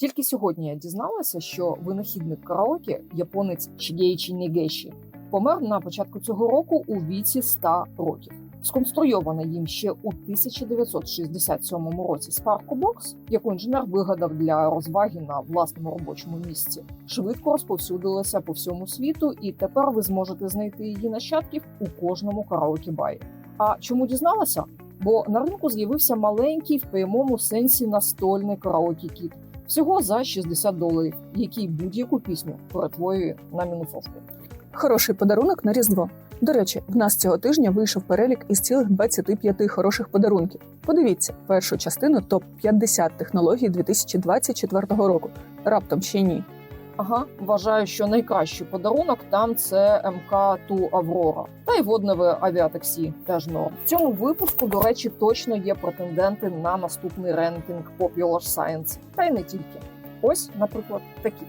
Тільки сьогодні я дізналася, що винахідник караоке, японець Шігейчі Нігеші, помер на початку цього року у віці 100 років. Сконструйована їм ще у 1967 році Sparko-Box, яку інженер вигадав для розваги на власному робочому місці, швидко розповсюдилася по всьому світу, і тепер ви зможете знайти її нащадків у кожному караоке-барі. А чому дізналася? Бо на ринку з'явився маленький в прямому сенсі настольний караоке-кіт. Всього за 60 доларів, який будь-яку пісню перетворює на мінусовку. Хороший подарунок на Різдво. До речі, в нас цього тижня вийшов перелік із цілих 25 хороших подарунків. Подивіться першу частину топ 50 технологій 2024 року. Раптом ще ні. Ага, вважаю, що найкращий подарунок там це МК-2 Аврора. Та й водневе авіатаксі теж норм. В цьому випуску, до речі, точно є претенденти на наступний ренкінг Popular Science. Та й не тільки. Ось, наприклад, такі.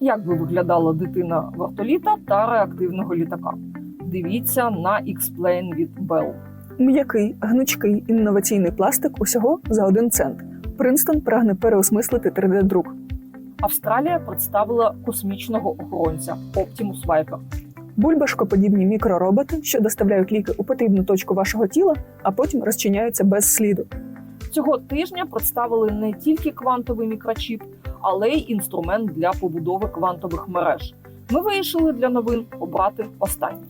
Як би виглядала дитина вертоліта та реактивного літака? Дивіться на X-Plane від Bell. М'який, гнучкий інноваційний пластик усього за один цент. Принстон прагне переосмислити 3D-друк. Австралія представила космічного охоронця Optimus Viper. Бульбашкоподібні мікророботи, що доставляють ліки у потрібну точку вашого тіла, а потім розчиняються без сліду. Цього тижня представили не тільки квантовий мікрочіп, але й інструмент для побудови квантових мереж. Ми вирішили для новин обрати останній.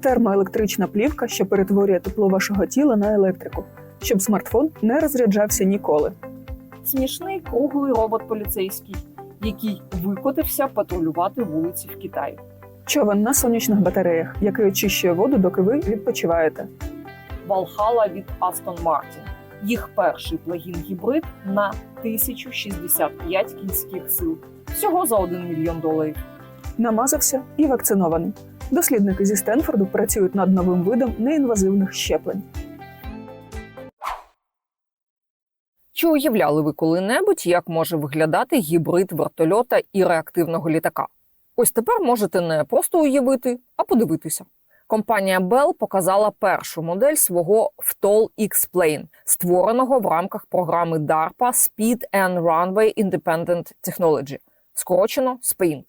Термоелектрична плівка, що перетворює тепло вашого тіла на електрику, щоб смартфон не розряджався ніколи. Смішний круглий робот поліцейський, який викотився патрулювати вулиці в Китаї. Човен на сонячних батареях, який очищує воду, доки ви відпочиваєте. Valhalla від Aston Martin. Їх перший плагін-гібрид на 1065 кінських сил. Всього за 1 мільйон доларів. Намазався і вакцинований. Дослідники зі Стенфорду працюють над новим видом неінвазивних щеплень. Чи уявляли ви коли-небудь, як може виглядати гібрид вертольота і реактивного літака? Ось тепер можете не просто уявити, а подивитися. Компанія Bell показала першу модель свого VTOL X-Plane, створеного в рамках програми DARPA Speed and Runway Independent Technology, скорочено SPINT.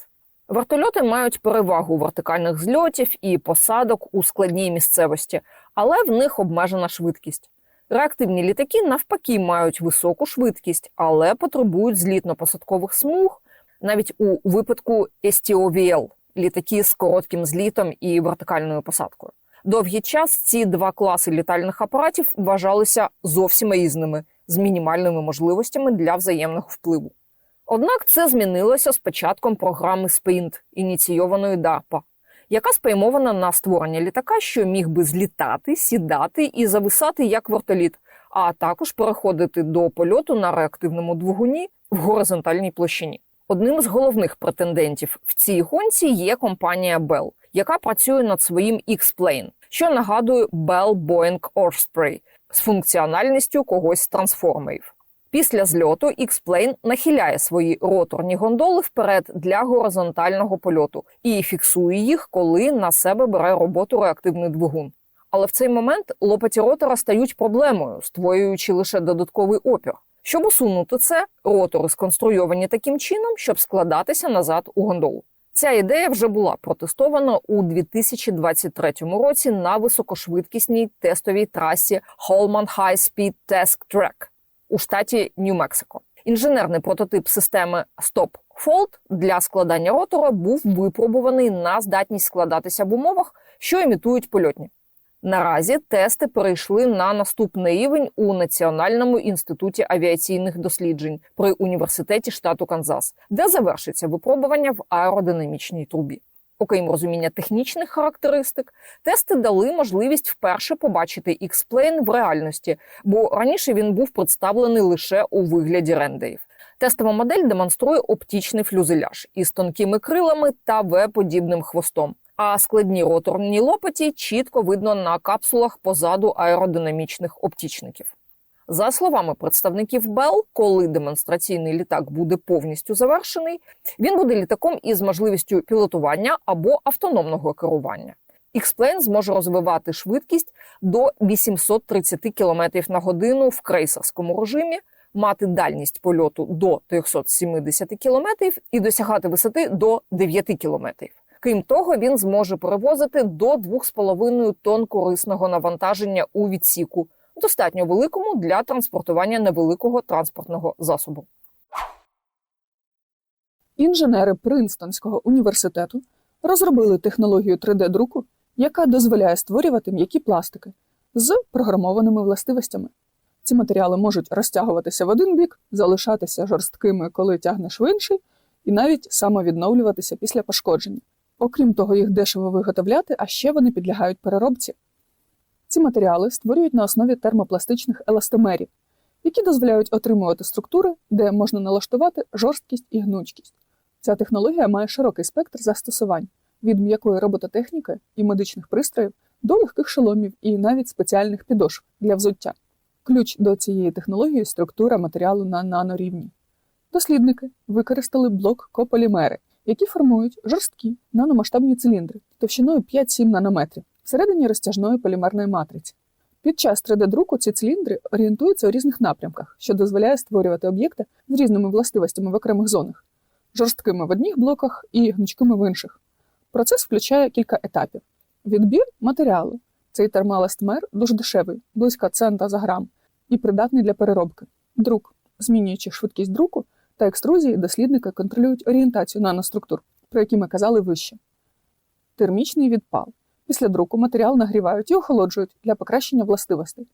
Вертольоти мають перевагу вертикальних зльотів і посадок у складній місцевості, але в них обмежена швидкість. Реактивні літаки навпаки мають високу швидкість, але потребують злітно-посадкових смуг, навіть у випадку STOVL – літаки з коротким злітом і вертикальною посадкою. Довгий час ці два класи літальних апаратів вважалися зовсім різними з мінімальними можливостями для взаємного впливу. Однак це змінилося з початком програми SPINT, ініційованої DARPA, яка спрямована на створення літака, що міг би злітати, сідати і зависати як вертоліт, а також переходити до польоту на реактивному двигуні в горизонтальній площині. Одним з головних претендентів в цій гонці є компанія Bell, яка працює над своїм X-Plane, що нагадує Bell Boeing Osprey з функціональністю когось з трансформерів. Після зльоту X-Plane нахиляє свої роторні гондоли вперед для горизонтального польоту і фіксує їх, коли на себе бере роботу реактивний двигун. Але в цей момент лопаті ротора стають проблемою, створюючи лише додатковий опір. Щоб усунути це, ротори сконструйовані таким чином, щоб складатися назад у гондолу. Ця ідея вже була протестована у 2023 році на високошвидкісній тестовій трасі Holman High Speed Test Track у штаті Нью-Мексико. Інженерний прототип системи Stop Fold для складання ротора був випробуваний на здатність складатися в умовах, що імітують польотні. Наразі тести перейшли на наступний рівень у Національному інституті авіаційних досліджень при університеті штату Канзас, де завершиться випробування в аеродинамічній трубі. Окрім розуміння технічних характеристик, тести дали можливість вперше побачити X-Plane в реальності, бо раніше він був представлений лише у вигляді рендерів. Тестова модель демонструє оптичний флюзеляж із тонкими крилами та В-подібним хвостом. А складні роторні лопаті чітко видно на капсулах позаду аеродинамічних оптічників. За словами представників Bell, коли демонстраційний літак буде повністю завершений, він буде літаком із можливістю пілотування або автономного керування. X-Plane зможе розвивати швидкість до 830 км на годину в крейсерському режимі, мати дальність польоту до 370 км і досягати висоти до 9 км. Крім того, він зможе перевозити до 2,5 тонн корисного навантаження у відсіку, достатньо великому для транспортування невеликого транспортного засобу. Інженери Принстонського університету розробили технологію 3D-друку, яка дозволяє створювати м'які пластики з програмованими властивостями. Ці матеріали можуть розтягуватися в один бік, залишатися жорсткими, коли тягнеш в інший, і навіть самовідновлюватися після пошкодження. Окрім того, їх дешево виготовляти, а ще вони підлягають переробці. Ці матеріали створюють на основі термопластичних еластомерів, які дозволяють отримувати структури, де можна налаштувати жорсткість і гнучкість. Ця технологія має широкий спектр застосувань від м'якої робототехніки і медичних пристроїв до легких шоломів і навіть спеціальних підошв для взуття. Ключ до цієї технології структура матеріалу на нанорівні. Дослідники використали блок кополімери, які формують жорсткі наномасштабні циліндри товщиною 5-7 нанометрів всередині розтяжної полімерної матриці. Під час 3D-друку ці циліндри орієнтуються у різних напрямках, що дозволяє створювати об'єкти з різними властивостями в окремих зонах, жорсткими в одних блоках і гнучкими в інших. Процес включає кілька етапів: відбір матеріалу. Цей термоеластомер дуже дешевий, близько цента за грам, і придатний для переробки. Друк, змінюючи швидкість друку та екструзії, дослідники контролюють орієнтацію наноструктур, про які ми казали вище. Термічний відпал. Після друку матеріал нагрівають і охолоджують для покращення властивостей.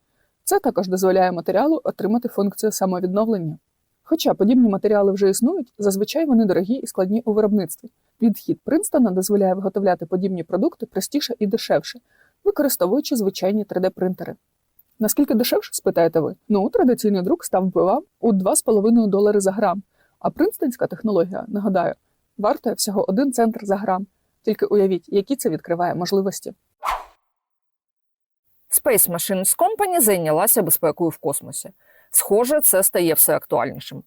Це також дозволяє матеріалу отримати функцію самовідновлення. Хоча подібні матеріали вже існують, зазвичай вони дорогі і складні у виробництві. Підхід Принстона дозволяє виготовляти подібні продукти простіше і дешевше, використовуючи звичайні 3D-принтери. Наскільки дешевше, спитаєте ви? Ну, традиційний друк став би вам у 2,5 долари за грам, а принстонська технологія, нагадаю, вартує всього 1 центр за грам. Тільки уявіть, які це відкриває можливості. Space Machines Company зайнялася безпекою в космосі. Схоже, це стає все актуальнішим.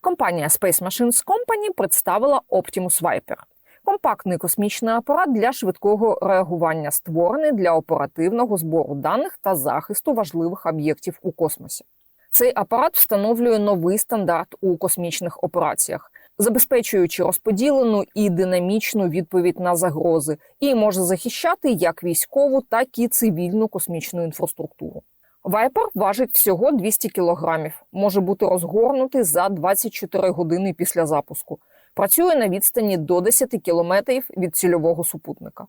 Компанія Space Machines Company представила Optimus Viper – компактний космічний апарат для швидкого реагування, створений для оперативного збору даних та захисту важливих об'єктів у космосі. Цей апарат встановлює новий стандарт у космічних операціях, забезпечуючи розподілену і динамічну відповідь на загрози, і може захищати як військову, так і цивільну космічну інфраструктуру. Вайпер важить всього 200 кілограмів, може бути розгорнутий за 24 години після запуску. Працює на відстані до 10 кілометрів від цільового супутника.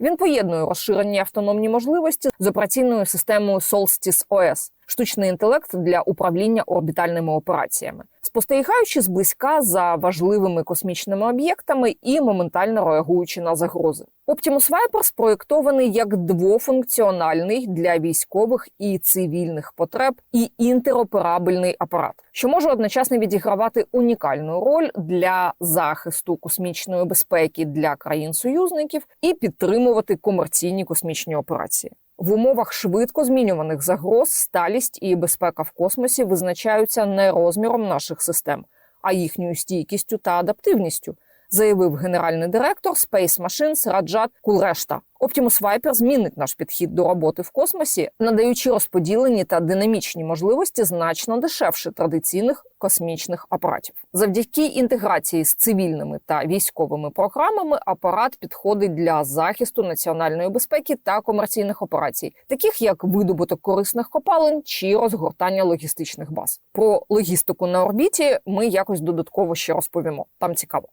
Він поєднує розширені автономні можливості з операційною системою Solstice OS – штучний інтелект для управління орбітальними операціями, спостерігаючи зблизька за важливими космічними об'єктами і моментально реагуючи на загрози. Optimus Viper спроєктований як двофункціональний для військових і цивільних потреб і інтероперабельний апарат, що може одночасно відігравати унікальну роль для захисту космічної безпеки для країн-союзників і підтримувати комерційні космічні операції. В умовах швидко змінюваних загроз сталість і безпека в космосі визначаються не розміром наших систем, а їхньою стійкістю та адаптивністю, заявив генеральний директор Space Machines Раджат Кулрешта. Optimus Viper змінить наш підхід до роботи в космосі, надаючи розподілені та динамічні можливості значно дешевше традиційних космічних апаратів. Завдяки інтеграції з цивільними та військовими програмами апарат підходить для захисту національної безпеки та комерційних операцій, таких як видобуток корисних копалин чи розгортання логістичних баз. Про логістику на орбіті ми якось додатково ще розповімо. Там цікаво.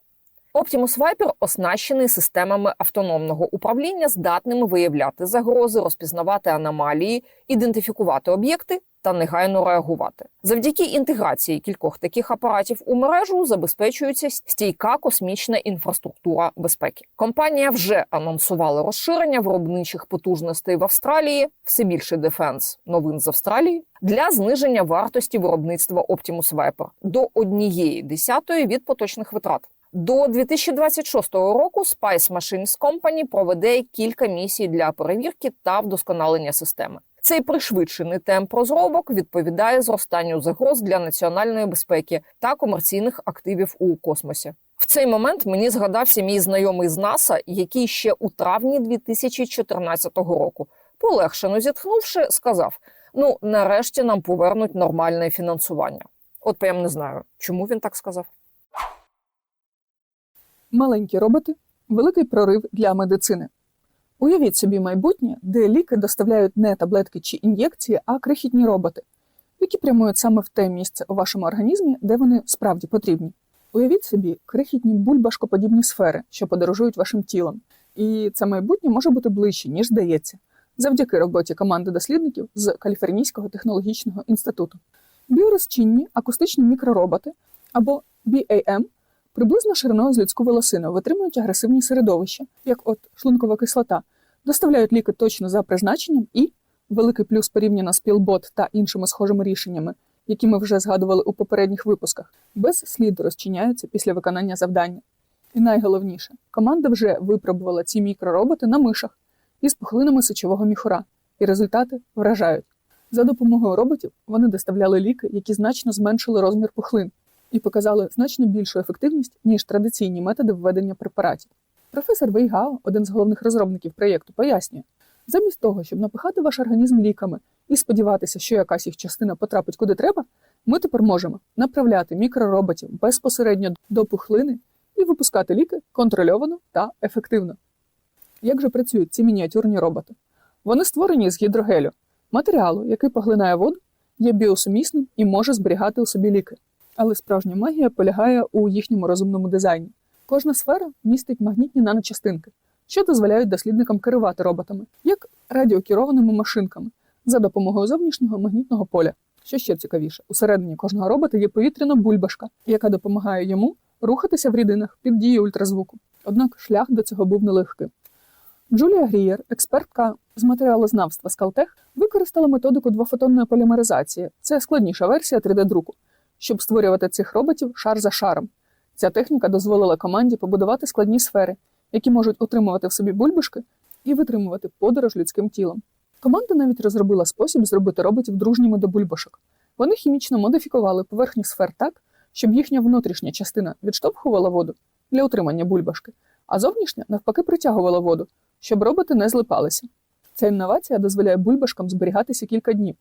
Optimus Viper оснащений системами автономного управління, здатними виявляти загрози, розпізнавати аномалії, ідентифікувати об'єкти та негайно реагувати. Завдяки інтеграції кількох таких апаратів у мережу забезпечується стійка космічна інфраструктура безпеки. Компанія вже анонсувала розширення виробничих потужностей в Австралії, все більше дефенс новин з Австралії для зниження вартості виробництва Optimus Viper до однієї десятої від поточних витрат. До 2026 року Spice Machines Company проведе кілька місій для перевірки та вдосконалення системи. Цей пришвидшений темп розробок відповідає зростанню загроз для національної безпеки та комерційних активів у космосі. В цей момент мені згадався мій знайомий з НАСА, який ще у травні 2014 року, полегшено зітхнувши, сказав: Ну, нарешті нам повернуть нормальне фінансування. От прям не знаю, чому він так сказав. Маленькі роботи великий прорив для медицини. Уявіть собі майбутнє, де ліки доставляють не таблетки чи ін'єкції, а крихітні роботи, які прямують саме в те місце у вашому організмі, де вони справді потрібні. Уявіть собі крихітні бульбашкоподібні сфери, що подорожують вашим тілом. І це майбутнє може бути ближче, ніж здається, завдяки роботі команди дослідників з Каліфорнійського технологічного інституту. Біорозчинні акустичні мікророботи або BAM приблизно шириною з людську волосину витримують агресивні середовища, як от шлункова кислота, доставляють ліки точно за призначенням і великий плюс порівняно з Пілбот та іншими схожими рішеннями, які ми вже згадували у попередніх випусках, без сліду розчиняються після виконання завдання. І найголовніше, команда вже випробувала ці мікророботи на мишах із пухлинами сечового міхура, і результати вражають. За допомогою роботів вони доставляли ліки, які значно зменшили розмір пухлин і показали значно більшу ефективність, ніж традиційні методи введення препаратів. Професор Вейгао, один з головних розробників проєкту, пояснює: замість того, щоб напихати ваш організм ліками і сподіватися, що якась їх частина потрапить куди треба, ми тепер можемо направляти мікророботів безпосередньо до пухлини і випускати ліки контрольовано та ефективно. Як же працюють ці мініатюрні роботи? Вони створені з гідрогелю, матеріалу, який поглинає воду, є біосумісним і може зберігати у собі ліки. Але справжня магія полягає у їхньому розумному дизайні. Кожна сфера містить магнітні наночастинки, що дозволяють дослідникам керувати роботами, як радіокерованими машинками за допомогою зовнішнього магнітного поля. Що ще цікавіше, усередині кожного робота є повітряна бульбашка, яка допомагає йому рухатися в рідинах під дією ультразвуку. Однак шлях до цього був нелегким. Джулія Грієр, експертка з матеріалознавства з Калтех, використала методику двофотонної полімеризації. Це складніша версія 3D-друку, щоб створювати цих роботів шар за шаром. Ця техніка дозволила команді побудувати складні сфери, які можуть утримувати в собі бульбашки і витримувати подорож людським тілом. Команда навіть розробила спосіб зробити роботів дружніми до бульбашок. Вони хімічно модифікували поверхні сфер так, щоб їхня внутрішня частина відштовхувала воду для утримання бульбашки, а зовнішня навпаки притягувала воду, щоб роботи не злипалися. Ця інновація дозволяє бульбашкам зберігатися кілька днів.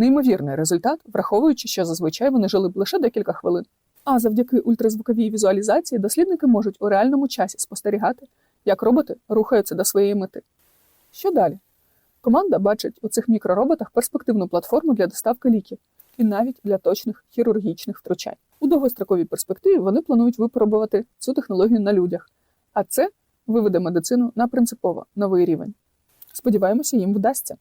Неймовірний результат, враховуючи, що зазвичай вони жили б лише декілька хвилин. А завдяки ультразвуковій візуалізації дослідники можуть у реальному часі спостерігати, як роботи рухаються до своєї мети. Що далі? Команда бачить у цих мікророботах перспективну платформу для доставки ліків і навіть для точних хірургічних втручань. У довгостроковій перспективі вони планують випробувати цю технологію на людях, а це виведе медицину на принципово новий рівень. Сподіваємося, їм вдасться.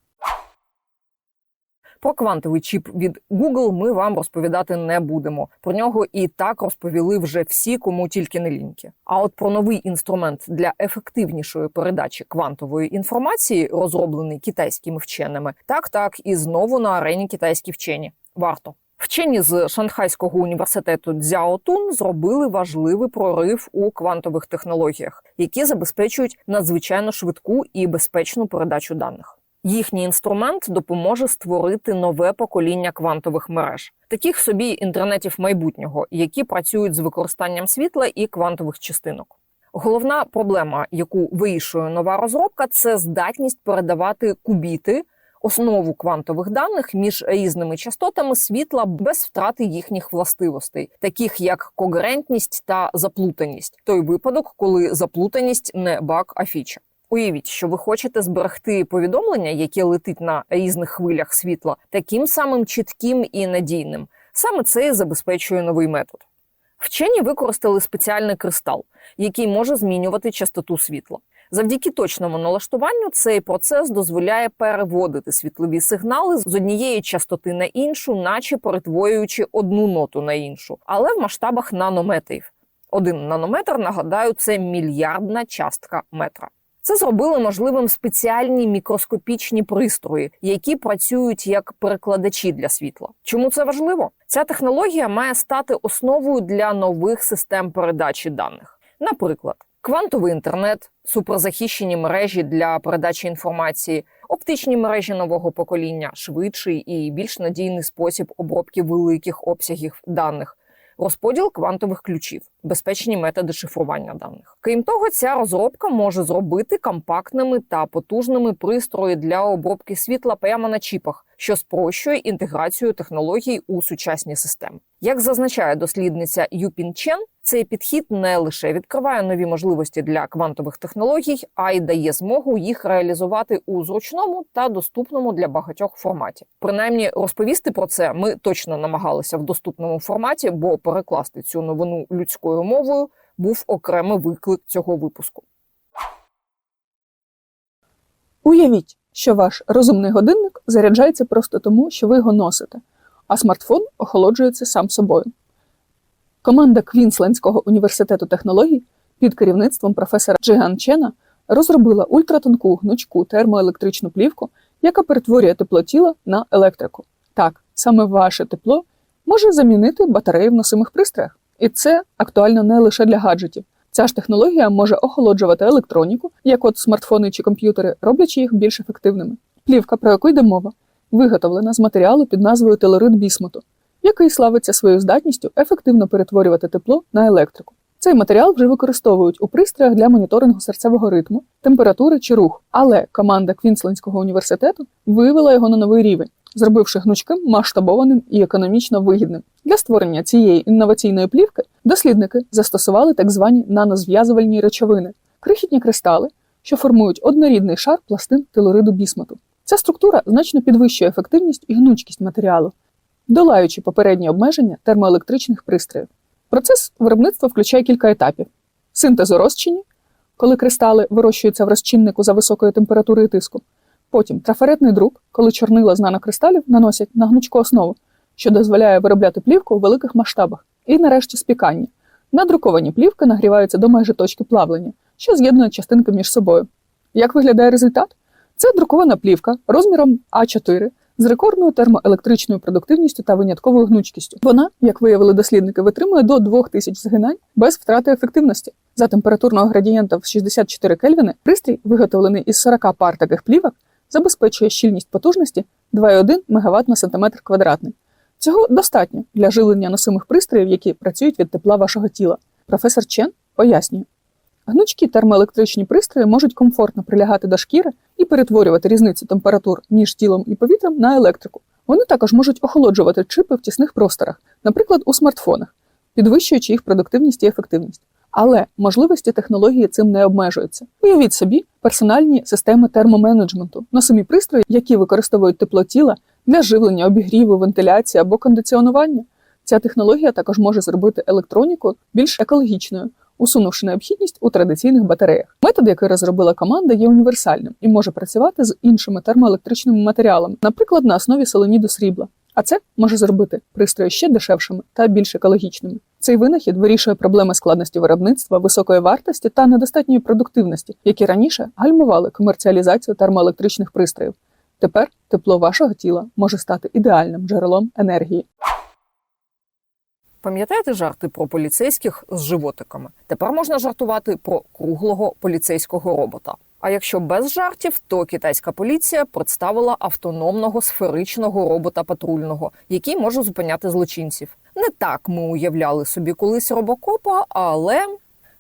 Про квантовий чіп від Google ми вам розповідати не будемо. Про нього і так розповіли вже всі, кому тільки не ліньки. А от про новий інструмент для ефективнішої передачі квантової інформації, розроблений китайськими вченими, так так і знову на арені китайські вчені. Варто. Вчені з Шанхайського університету Цзяотун зробили важливий прорив у квантових технологіях, які забезпечують надзвичайно швидку і безпечну передачу даних. Їхній інструмент допоможе створити нове покоління квантових мереж, таких собі інтернетів майбутнього, які працюють з використанням світла і квантових частинок. Головна проблема, яку вирішує нова розробка, це здатність передавати кубіти, основу квантових даних між різними частотами світла без втрати їхніх властивостей, таких як когерентність та заплутаність. Той випадок, коли заплутаність не баг, а фіча. Уявіть, що ви хочете зберегти повідомлення, яке летить на різних хвилях світла, таким самим чітким і надійним. Саме це і забезпечує новий метод. Вчені використали спеціальний кристал, який може змінювати частоту світла. Завдяки точному налаштуванню цей процес дозволяє переводити світлові сигнали з однієї частоти на іншу, наче перетворюючи одну ноту на іншу, але в масштабах нанометрів. Один нанометр, нагадаю, це мільярдна частка метра. Це зробили можливим спеціальні мікроскопічні пристрої, які працюють як перекладачі для світла. Чому це важливо? Ця технологія має стати основою для нових систем передачі даних. Наприклад, квантовий інтернет, суперзахищені мережі для передачі інформації, оптичні мережі нового покоління, швидший і більш надійний спосіб обробки великих обсягів даних, розподіл квантових ключів, безпечні методи шифрування даних. Крім того, ця розробка може зробити компактними та потужними пристрої для обробки світла прямо на чіпах, що спрощує інтеграцію технологій у сучасні системи. Як зазначає дослідниця Юпін Чен, цей підхід не лише відкриває нові можливості для квантових технологій, а й дає змогу їх реалізувати у зручному та доступному для багатьох форматі. Принаймні, розповісти про це ми точно намагалися в доступному форматі, бо перекласти цю новину людською мовою був окремий виклик цього випуску. Уявіть, що ваш розумний годинник заряджається просто тому, що ви його носите, а смартфон охолоджується сам собою. Команда Квінслендського університету технологій під керівництвом професора Джиган Чена розробила ультратонку гнучку термоелектричну плівку, яка перетворює тепло тіла на електрику. Так, саме ваше тепло може замінити батареї в носимих пристроях. І це актуально не лише для гаджетів. Ця ж технологія може охолоджувати електроніку, як от смартфони чи комп'ютери, роблячи їх більш ефективними. Плівка, про яку йде мова, виготовлена з матеріалу під назвою телерит бісмуту, який славиться своєю здатністю ефективно перетворювати тепло на електрику. Цей матеріал вже використовують у пристроях для моніторингу серцевого ритму, температури чи руху. Але команда Квінслендського університету вивела його на новий рівень, зробивши гнучким, масштабованим і економічно вигідним. Для створення цієї інноваційної плівки дослідники застосували так звані нанозв'язувальні речовини крихітні кристали, що формують однорідний шар пластин телуриду бісмуту. Ця структура значно підвищує ефективність і гнучкість матеріалу, долаючи попередні обмеження термоелектричних пристроїв. Процес виробництва включає кілька етапів: синтез у коли кристали вирощуються в розчиннику за високої температури і тиску. Потім трафаретний друк, коли чорнила з нанокристалів наносять на гнучку основу, що дозволяє виробляти плівку у великих масштабах. І нарешті спікання. Надруковані плівки нагріваються до майже точки плавлення, що з'єднує частинки між собою. Як виглядає результат? Це друкована плівка розміром А4 з рекордною термоелектричною продуктивністю та винятковою гнучкістю. Вона, як виявили дослідники, витримує до 2000 згинань без втрати ефективності. За температурного градієнта в 64 кельвіни пристрій, виготовлений із 40 пар таких плівок, забезпечує щільність потужності 2,1 МВт на сантиметр квадратний. Цього достатньо для живлення носимих пристроїв, які працюють від тепла вашого тіла. Професор Чен пояснює. Гнучкі термоелектричні пристрої можуть комфортно прилягати до шкіри і перетворювати різницю температур між тілом і повітрям на електрику. Вони також можуть охолоджувати чипи в тісних просторах, наприклад, у смартфонах, підвищуючи їх продуктивність і ефективність. Але можливості технології цим не обмежуються. Уявіть собі персональні системи термоменеджменту, носимі пристрої, які використовують тепло тіла для живлення, обігріву, вентиляції або кондиціонування. Ця технологія також може зробити електроніку більш екологічною, усунувши необхідність у традиційних батареях. Метод, який розробила команда, є універсальним і може працювати з іншими термоелектричними матеріалами, наприклад, на основі селеніду срібла. А це може зробити пристрої ще дешевшими та більш екологічними. Цей винахід вирішує проблеми складності виробництва, високої вартості та недостатньої продуктивності, які раніше гальмували комерціалізацію термоелектричних пристроїв. Тепер тепло вашого тіла може стати ідеальним джерелом енергії. Пам'ятаєте жарти про поліцейських з животиками? Тепер можна жартувати про круглого поліцейського робота. А якщо без жартів, то китайська поліція представила автономного сферичного робота патрульного, який може зупиняти злочинців. Не так ми уявляли собі колись робокопа, але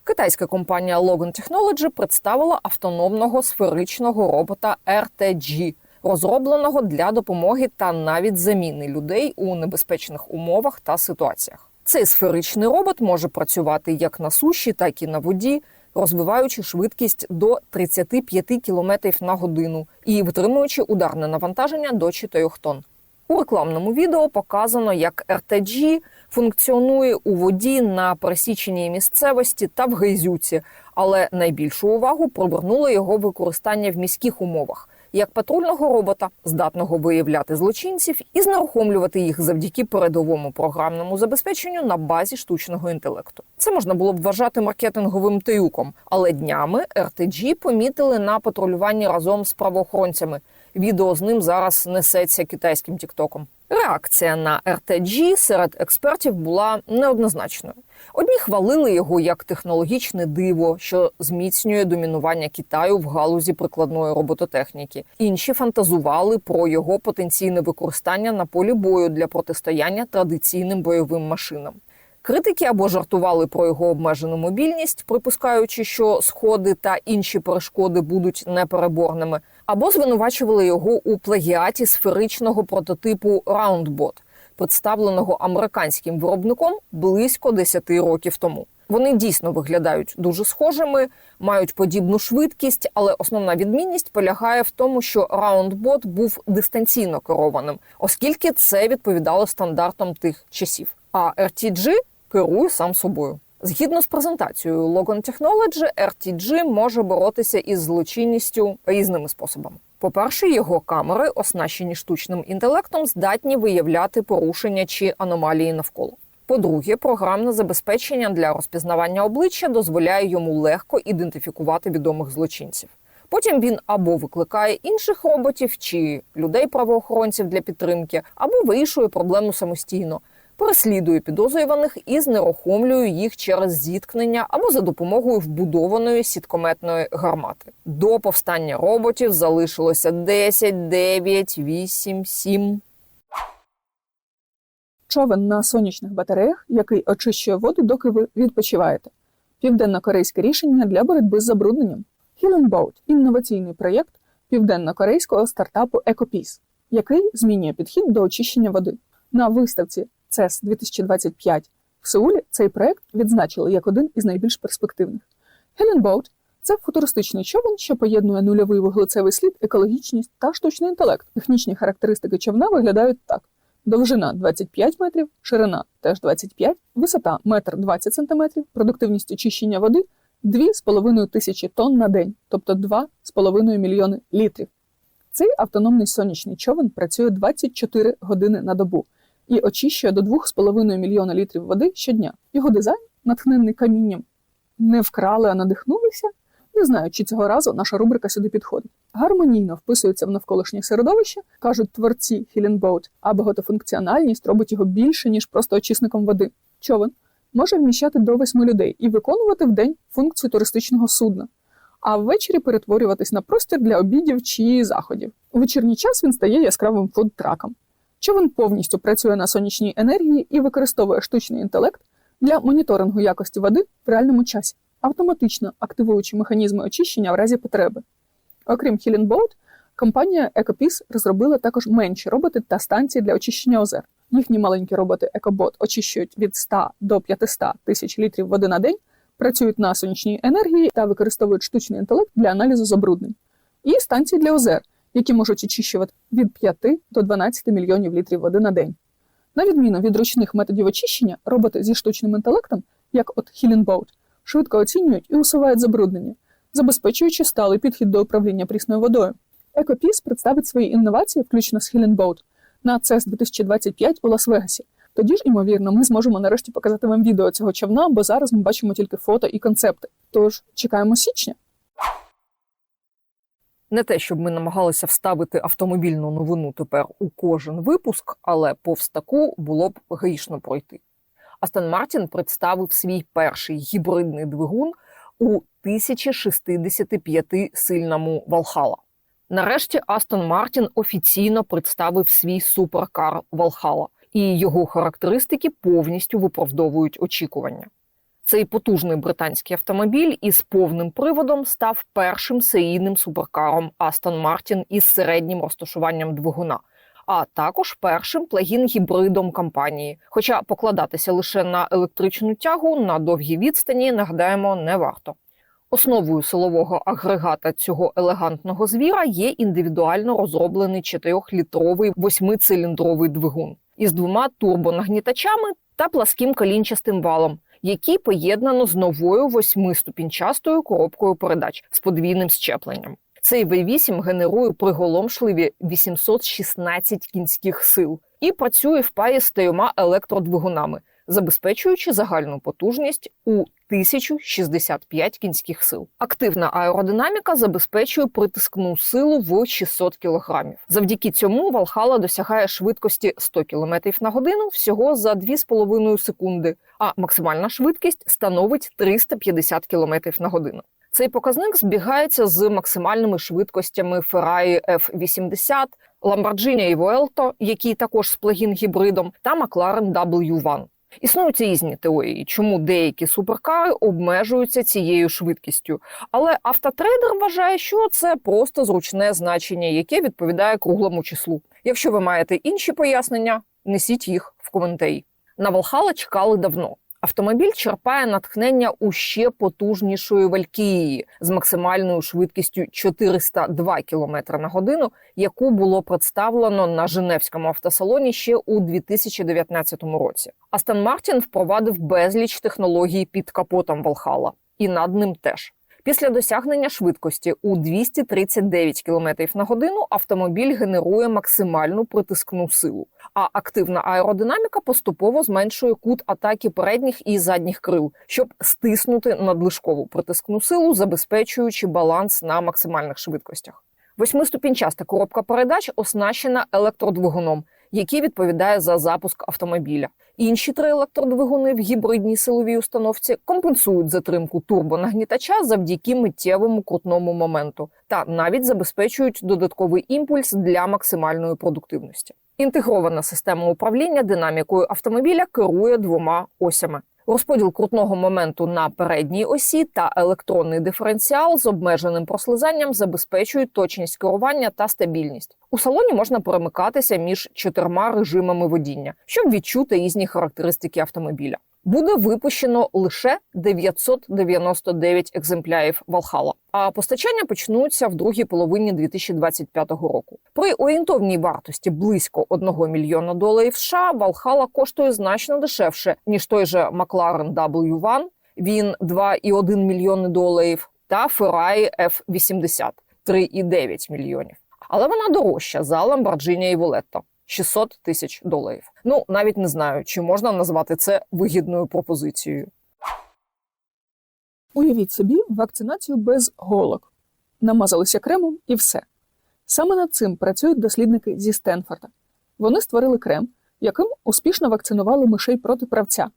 китайська компанія Logan Technology представила автономного сферичного робота RTG, розробленого для допомоги та навіть заміни людей у небезпечних умовах та ситуаціях. Цей сферичний робот може працювати як на суші, так і на воді, розвиваючи швидкість до 35 км на годину і витримуючи ударне навантаження до 4 тонн. У рекламному відео показано, як RTG функціонує у воді на пересіченій місцевості та в гейзюці, але найбільшу увагу привернуло його використання в міських умовах як патрульного робота, здатного виявляти злочинців і знерухомлювати їх завдяки передовому програмному забезпеченню на базі штучного інтелекту. Це можна було б вважати маркетинговим трюком, але днями RTG помітили на патрулюванні разом з правоохоронцями. Відео з ним зараз несеться китайським тіктоком. Реакція на RTG серед експертів була неоднозначною. Одні хвалили його як технологічне диво, що зміцнює домінування Китаю в галузі прикладної робототехніки. Інші фантазували про його потенційне використання на полі бою для протистояння традиційним бойовим машинам. Критики або жартували про його обмежену мобільність, припускаючи, що сходи та інші перешкоди будуть непереборними, або звинувачували його у плагіаті сферичного прототипу Roundbot, представленого американським виробником близько 10 років тому. Вони дійсно виглядають дуже схожими, мають подібну швидкість, але основна відмінність полягає в тому, що Roundbot був дистанційно керованим, оскільки це відповідало стандартам тих часів. А RTG керує сам собою. Згідно з презентацією Logan Technology, RTG може боротися із злочинністю різними способами. По-перше, його камери, оснащені штучним інтелектом, здатні виявляти порушення чи аномалії навколо. По-друге, програмне забезпечення для розпізнавання обличчя дозволяє йому легко ідентифікувати відомих злочинців. Потім він або викликає інших роботів чи людей-правоохоронців для підтримки, або вирішує проблему самостійно, переслідує підозрюваних і знерухомлює їх через зіткнення або за допомогою вбудованої сіткометної гармати. До повстання роботів залишилося 10, 9, 8, 7. Човен на сонячних батареях, який очищує воду, доки ви відпочиваєте. Південно-корейське рішення для боротьби з забрудненням. Boat – інноваційний проєкт південно-корейського стартапу EcoPeace, який змінює підхід до очищення води. На виставці CES 2025 в Сеулі цей проєкт відзначили як один із найбільш перспективних. Healing Boat – це футуристичний човен, що поєднує нульовий вуглецевий слід, екологічність та штучний інтелект. Технічні характеристики човна виглядають так: довжина 25 метрів, ширина теж 25, висота 1,20 см, продуктивність очищення води 2,5 тисячі тонн на день, тобто 2,5 мільйони літрів. Цей автономний сонячний човен працює 24 години на добу і очищує до 2,5 мільйона літрів води щодня. Його дизайн, натхнений камінням, не вкрали, а надихнулися. Не знаю, чи цього разу наша рубрика сюди підходить. Гармонійно вписується в навколишнє середовище, кажуть творці Boat, а багатофункціональність робить його більше, ніж просто очисником води. Човен може вміщати до восьми людей і виконувати в день функцію туристичного судна, а ввечері перетворюватись на простір для обідів чи заходів. У вечірній час він стає яскравим фудтраком. Човен повністю працює на сонячній енергії і використовує штучний інтелект для моніторингу якості води в реальному часі, автоматично активуючи механізми очищення в разі потреби. Окрім Boat, компанія EcoPeace розробила також менші роботи та станції для очищення озер. Їхні маленькі роботи EcoBot очищують від 100 до 500 тисяч літрів води на день, працюють на сонячній енергії та використовують штучний інтелект для аналізу забруднень. І станції для озер, які можуть очищувати від 5 до 12 мільйонів літрів води на день. На відміну від ручних методів очищення, роботи зі штучним інтелектом, як от Boat, швидко оцінюють і усувають забруднення, забезпечуючи сталий підхід до управління прісною водою. EcoPeace представить свої інновації, включно з Healing Boat, на CES 2025 у Лас-Вегасі. Тоді ж, ймовірно, ми зможемо нарешті показати вам відео цього човна, бо зараз ми бачимо тільки фото і концепти. Тож чекаємо січня. Не те, щоб ми намагалися вставити автомобільну новину тепер у кожен випуск, але повз таку було б грішно пройти. Астон Мартін представив свій перший гібридний двигун у 1065-сильному Валхала. Нарешті Астон Мартін офіційно представив свій суперкар Валхала, і його характеристики повністю виправдовують очікування. Цей потужний британський автомобіль із повним приводом став першим серійним суперкаром Aston Martin із середнім розташуванням двигуна, а також першим плагін-гібридом компанії. Хоча покладатися лише на електричну тягу на довгій відстані, нагадаємо, не варто. Основою силового агрегата цього елегантного звіра є індивідуально розроблений 4-літровий восьмициліндровий двигун із двома турбонагнітачами та пласким колінчастим валом, який поєднано з новою восьмиступінчастою коробкою передач з подвійним щепленням. Цей V8 генерує приголомшливі 816 кінських сил і працює в парі з трьома електродвигунами, забезпечуючи загальну потужність у 1065 кінських сил. Активна аеродинаміка забезпечує притискну силу в 600 кг. Завдяки цьому Валхала досягає швидкості 100 км на годину всього за 2,5 секунди, а максимальна швидкість становить 350 км на годину. Цей показник збігається з максимальними швидкостями Ferrari F80, Lamborghini Vuelto, який також з плагін-гібридом, та McLaren W1. Існують різні теорії, чому деякі суперкари обмежуються цією швидкістю. Але автотрейдер вважає, що це просто зручне значення, яке відповідає круглому числу. Якщо ви маєте інші пояснення, несіть їх в коментарі. На Валхала чекали давно. Автомобіль черпає натхнення у ще потужнішої Валькії з максимальною швидкістю 402 км на годину, яку було представлено на Женевському автосалоні ще у 2019 році. Астон Мартін впровадив безліч технологій під капотом Волхала, і над ним теж. Після досягнення швидкості у 239 км на годину автомобіль генерує максимальну притискну силу, а активна аеродинаміка поступово зменшує кут атаки передніх і задніх крил, щоб стиснути надлишкову притискну силу, забезпечуючи баланс на максимальних швидкостях. Восьмиступінчаста коробка передач оснащена електродвигуном, який відповідає за запуск автомобіля. Інші три електродвигуни в гібридній силовій установці компенсують затримку турбонагнітача завдяки миттєвому крутному моменту та навіть забезпечують додатковий імпульс для максимальної продуктивності. Інтегрована система управління динамікою автомобіля керує двома осями. Розподіл крутного моменту на передній осі та електронний диференціал з обмеженим прослизанням забезпечують точність керування та стабільність. У салоні можна перемикатися між чотирма режимами водіння, щоб відчути різні характеристики автомобіля. Буде випущено лише 999 екземплярів Valhalla, а постачання почнуться в другій половині 2025 року. При орієнтовній вартості близько 1 мільйона доларів США Valhalla коштує значно дешевше ніж той же McLaren W1, він 2,1 мільйони доларів, та Ferrari F80 3,9 мільйонів. Але вона дорожча за Lamborghini Evoletto 600 тисяч доларів. Ну навіть не знаю, чи можна назвати це вигідною пропозицією. Уявіть собі вакцинацію без голок. Намазалися кремом і все. Саме над цим працюють дослідники зі Стенфорда. Вони створили крем, яким успішно вакцинували мишей проти правця.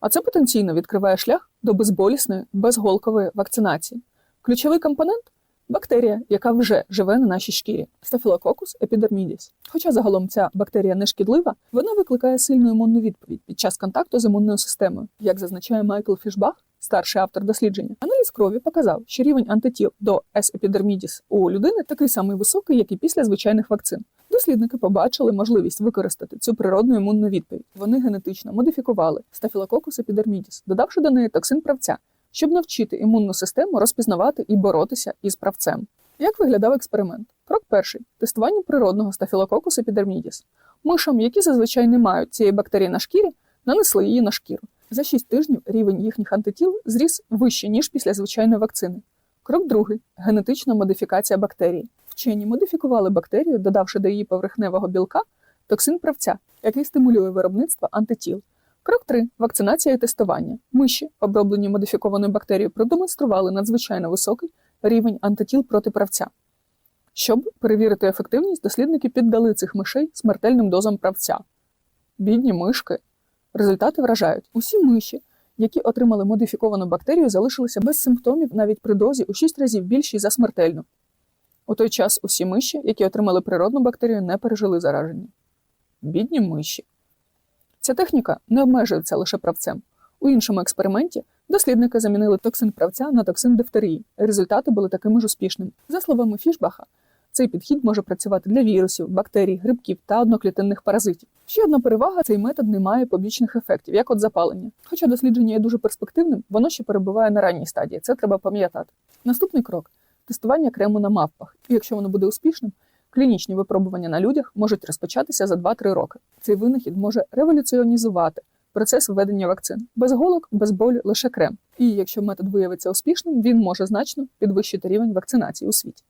А це потенційно відкриває шлях до безболісної, безголкової вакцинації. Ключовий компонент бактерія, яка вже живе на нашій шкірі Staphylococcus epidermidis. Хоча загалом ця бактерія не шкідлива, вона викликає сильну імунну відповідь під час контакту з імунною системою. Як зазначає Майкл Фішбах, старший автор дослідження, аналіз крові показав, що рівень антитіл до S. epidermidis у людини такий самий високий, як і після звичайних вакцин. Дослідники побачили можливість використати цю природну імунну відповідь. Вони генетично модифікували Staphylococcus epidermidis, додавши до неї токсин правця, щоб навчити імунну систему розпізнавати і боротися із правцем. Як виглядав експеримент? Крок перший тестування природного Staphylococcus epidermidis. Мишам, які зазвичай не мають цієї бактерії на шкірі, нанесли її на шкіру. За 6 тижнів рівень їхніх антитіл зріс вище, ніж після звичайної вакцини. Крок другий генетична модифікація бактерії. Вчені модифікували бактерію, додавши до її поверхневого білка токсин правця, який стимулює виробництво антитіл. Крок 3. Вакцинація і тестування. Миші, оброблені модифікованою бактерією, продемонстрували надзвичайно високий рівень антитіл проти правця. Щоб перевірити ефективність, дослідники піддали цих мишей смертельним дозам правця. Бідні мишки. Результати вражають. Усі миші, які отримали модифіковану бактерію, залишилися без симптомів навіть при дозі у 6 разів більшій за смертельну. У той час усі миші, які отримали природну бактерію, не пережили зараження. Бідні миші. Ця техніка не обмежується лише правцем. У іншому експерименті дослідники замінили токсин правця на токсин дифтерії. Результати були такими ж успішними. За словами Фішбаха, цей підхід може працювати для вірусів, бактерій, грибків та одноклітинних паразитів. Ще одна перевага: цей метод не має побічних ефектів, як от запалення. Хоча дослідження є дуже перспективним, воно ще перебуває на ранній стадії. Це треба пам'ятати. Наступний крок тестування крему на мавпах. І якщо воно буде успішним, клінічні випробування на людях можуть розпочатися за 2-3 роки. Цей винахід може революціонізувати процес введення вакцин без голок, без болю, лише крем. І якщо метод виявиться успішним, він може значно підвищити рівень вакцинації у світі.